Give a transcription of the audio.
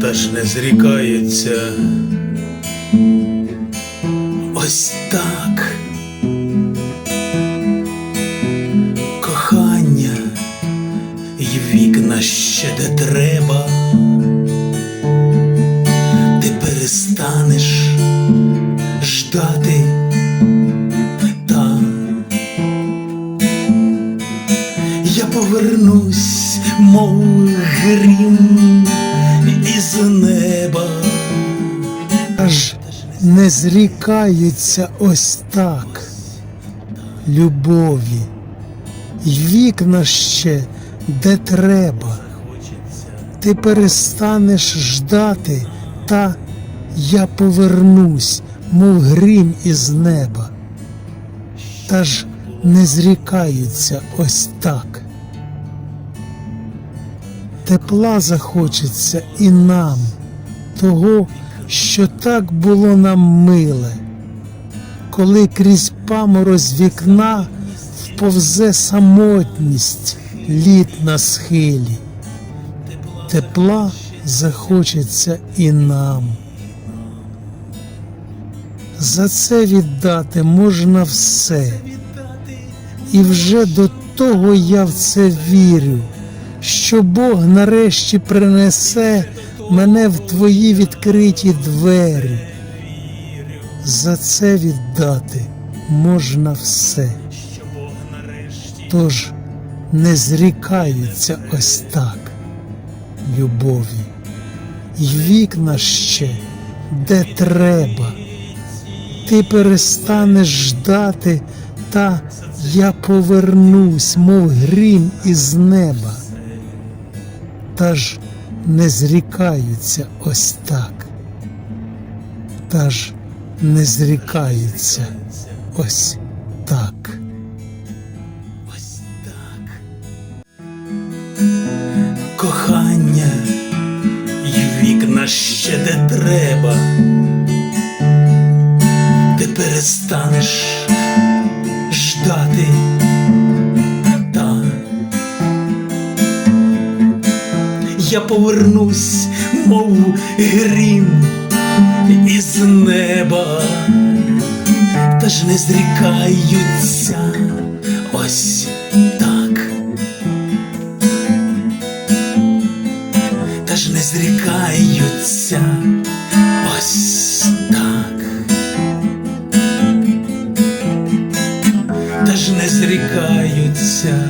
та ж не зрікається. Ось так. Кохання і вікна ще де треба. Ти перестанеш ждати та я повернусь, мов грім із неба. Аж не зрікаються ось так любові, й вікна ще де треба. Ти перестанеш ждати, та я повернусь, мов грім із неба. Та ж не зрікаються ось так. Тепла захочеться і нам, того, що так було нам миле, коли крізь паморозь вікна вповзе самотність літ на схилі. Тепла захочеться і нам. За це віддати можна все, і вже до того я в це вірю, що Бог нарешті принесе мене в твої відкриті двері. За це віддати можна все. Тож не зрікаються ось так любові, й вікна ще де треба. Ти перестанеш ждати, та я повернусь, мов грім із неба. Та ж не зрікаються ось так. Та ж не зрікаються ось так. Ось так. Кохання і вікна ще де треба. Я повернусь, мов грім із неба, та ж не зрікаються ось так. Та ж не зрікаються ось так. Та ж не зрікаються